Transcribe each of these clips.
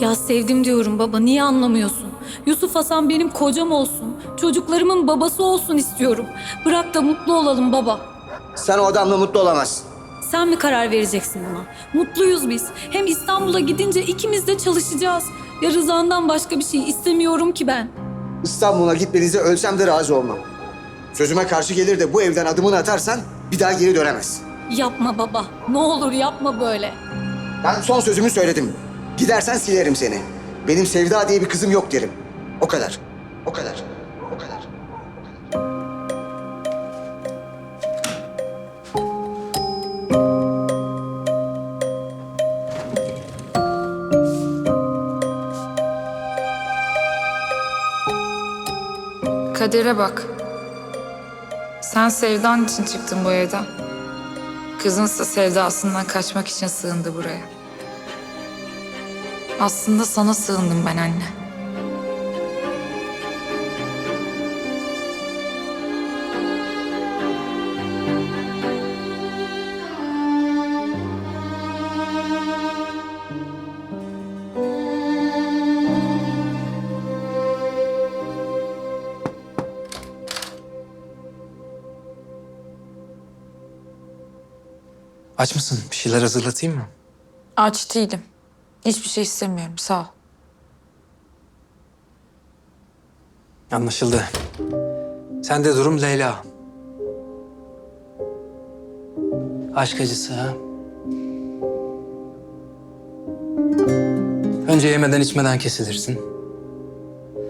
Ya sevdim diyorum baba niye anlamıyorsun? Yusuf Hasan benim kocam olsun. Çocuklarımın babası olsun istiyorum. Bırak da mutlu olalım baba. Sen o adamla mutlu olamazsın. Sen mi karar vereceksin buna? Mutluyuz biz. Hem İstanbul'a gidince ikimiz de çalışacağız. Ya Rıza'ndan başka bir şey istemiyorum ki ben. İstanbul'a gitmenize ölsem de razı olmam. Sözüme karşı gelir de bu evden adımını atarsan bir daha geri dönemez. Yapma baba. Ne olur yapma böyle. Ben son sözümü söyledim. Gidersen silerim seni. Benim Sevda diye bir kızım yok derim. O kadar. O kadar. O kadar. Kadere bak. Sen sevdan için çıktın bu evden. Kızınsa sevdasından kaçmak için sığındı buraya. Aslında sana sığındım ben anne. Aç mısın? Bir şeyler hazırlatayım mı? Aç değilim. Hiçbir şey istemiyorum sağ ol. Anlaşıldı. Sende durum Leyla. Aşk acısı ha? Önce yemeden içmeden kesilirsin.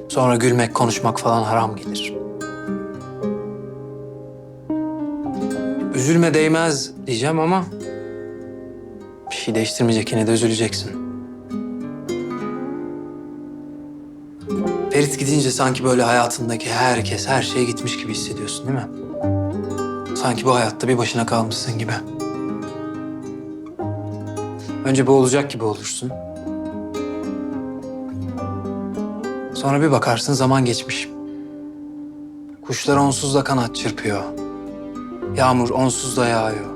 Sonra gülmek, konuşmak falan haram gelir. Üzülme değmez diyeceğim ama... ...bir şey değiştirmeyecek yine de üzüleceksin. Ferit gidince sanki böyle hayatındaki herkes, her şey gitmiş gibi hissediyorsun değil mi? Sanki bu hayatta bir başına kalmışsın gibi. Önce bu olacak gibi olursun. Sonra bir bakarsın zaman geçmiş. Kuşlar onsuz da kanat çırpıyor. Yağmur onsuz da yağıyor.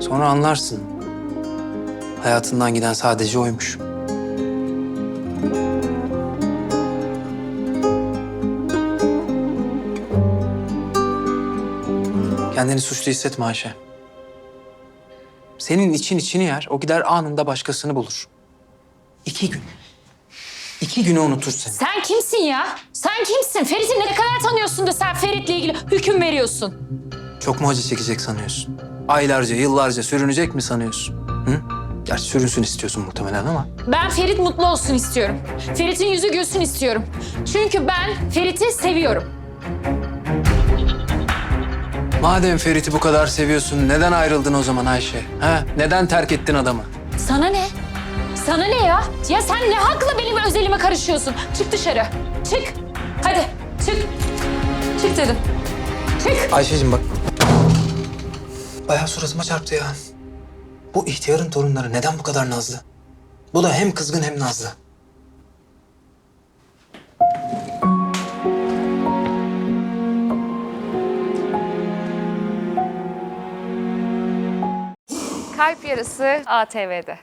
Sonra anlarsın. Hayatından giden sadece oymuş. Kendini suçlu hissetme Ayşe. Senin için içini yer, o gider anında başkasını bulur. İki gün. İki günü unutur seni. Sen kimsin ya? Sen kimsin? Ferit'i ne kadar tanıyorsun da sen Ferit'le ilgili hüküm veriyorsun? Çok mu acı çekecek sanıyorsun? Aylarca, yıllarca sürünecek mi sanıyorsun? Hı? Gerçi sürünsün istiyorsun muhtemelen ama. Ben Ferit mutlu olsun istiyorum. Ferit'in yüzü gülsün istiyorum. Çünkü ben Ferit'i seviyorum. Madem Ferit'i bu kadar seviyorsun, neden ayrıldın o zaman Ayşe? Ha? Neden terk ettin adamı? Sana ne? Sana ne ya? Ya sen ne hakla benim özelime karışıyorsun? Çık dışarı. Çık. Hadi çık. Çık dedim. Çık. Ayşe'cim bak. Bayağı suratıma çarptı ya. Bu ihtiyarın torunları neden bu kadar nazlı? Bu da hem kızgın hem nazlı. Kalp Yarısı ATV'de.